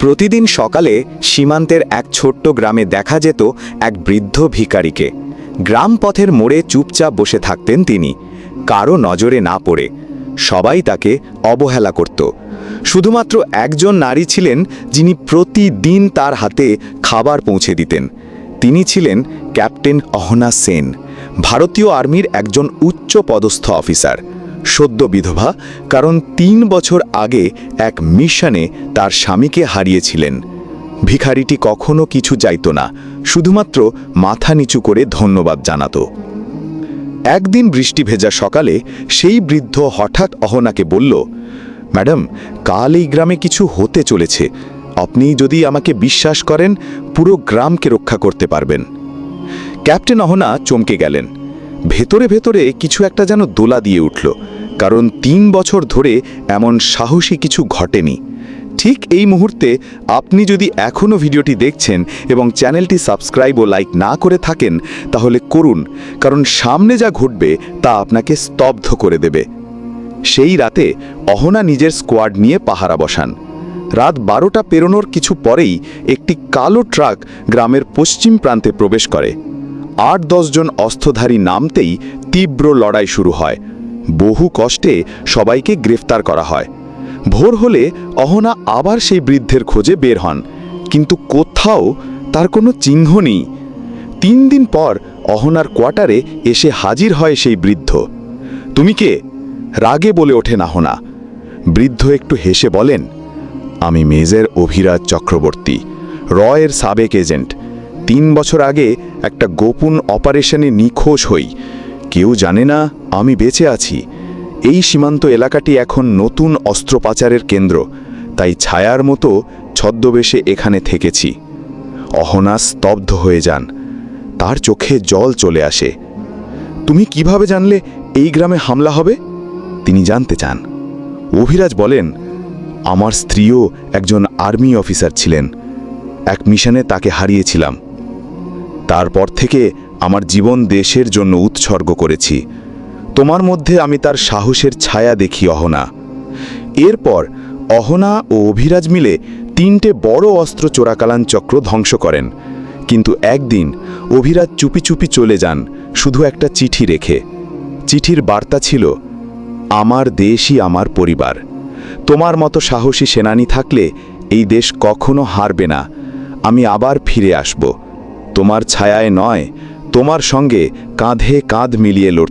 প্রতিদিন সকালে সীমান্তের এক ছোট্ট গ্রামে দেখা যেত এক বৃদ্ধ ভিখারিকে। গ্রাম পথের মোড়ে চুপচাপ বসে থাকতেন তিনি। কারও নজরে না পড়ে। সবাই তাকে অবহেলা করত। শুধুমাত্র একজন নারী ছিলেন যিনি প্রতিদিন তার হাতে খাবার পৌঁছে দিতেন। তিনি ছিলেন ক্যাপ্টেন অহনা সেন, ভারতীয় আর্মির একজন উচ্চ পদস্থ অফিসার। সদ্য বিধবা, কারণ তিন বছর আগে এক মিশনে তার স্বামীকে হারিয়েছিলেন। ভিখারিটি কখনো কিছু চাইত না, শুধুমাত্র মাথা নিচু করে ধন্যবাদ জানাত। একদিন বৃষ্টি ভেজা সকালে সেই বৃদ্ধ হঠাৎ অহনাকে বলল, ম্যাডাম, কাল এই গ্রামে কিছু হতে চলেছে। আপনি যদি আমাকে বিশ্বাস করেন, পুরো গ্রামকে রক্ষা করতে পারবেন। ক্যাপ্টেন অহনা চমকে গেলেন। ভেতরে ভেতরে কিছু একটা যেন দোলা দিয়ে উঠল, কারণ তিন বছর ধরে এমন সাহসী কিছু ঘটেনি। ঠিক এই মুহূর্তে আপনি যদি এখনও ভিডিওটি দেখছেন এবং চ্যানেলটি সাবস্ক্রাইব ও লাইক না করে থাকেন, তাহলে করুন, কারণ সামনে যা ঘটবে তা আপনাকে স্তব্ধ করে দেবে। সেই রাতে অহনা নিজের স্কোয়াড নিয়ে পাহারা বসান। রাত বারোটা পেরোনোর কিছু পরেই একটি কালো ট্রাক গ্রামের পশ্চিম প্রান্তে প্রবেশ করে। আট দশজন অস্ত্রধারী নামতেই তীব্র লড়াই শুরু হয়। বহু কষ্টে সবাইকে গ্রেফতার করা হয়। ভোর হলে অহনা আবার সেই বৃদ্ধের খোঁজে বের হন। কিন্তু কোথাও তার কোনো চিহ্ন নেই। তিন দিন পর অহনার কোয়ার্টারে এসে হাজির হয় সেই বৃদ্ধ। তুমি কে? রাগে বলে ওঠেন আহনা বৃদ্ধ একটু হেসে বলেন, আমি মেজের অভিরাজ চক্রবর্তী, রয়ের সাবেক এজেন্ট। তিন বছর আগে একটা গোপন অপারেশনে নিখোঁজ হই। কেউ জানে না আমি বেঁচে আছি। এই সীমান্ত এলাকাটি এখন নতুন অস্ত্র পাচারের কেন্দ্র, তাই ছায়ার মতো ছদ্মবেশে এখানে থেকেছি। অহনা স্তব্ধ হয়ে যান। তার চোখে জল চলে আসে। তুমি কীভাবে জানলে এই গ্রামে হামলা হবে? তিনি জানতে চান। অভিরাজ বলেন, আমার স্ত্রীও একজন আর্মি অফিসার ছিলেন। এক মিশনে তাকে হারিয়েছিলাম। তারপর থেকে আমার জীবন দেশের জন্য উৎসর্গ করেছি। তোমার মধ্যে আমি তার সাহসের ছায়া দেখি অহনা। এরপর অহনা ও অভিরাজ মিলে তিনটে বড় অস্ত্র চোরাকালান চক্র ধ্বংস করেন। কিন্তু একদিন অভিরাজ চুপি চুপি চলে যান, শুধু একটা চিঠি রেখে। চিঠির বার্তা ছিল, আমার দেশই আমার পরিবার। তোমার মতো সাহসী সেনানি থাকলে এই দেশ কখনো হারবে না। আমি আবার ফিরে আসব। তোমার ছায়ায় নয় তোমার সঙ্গে কাঁধে কাঁধ মিলিয়ে লড়তে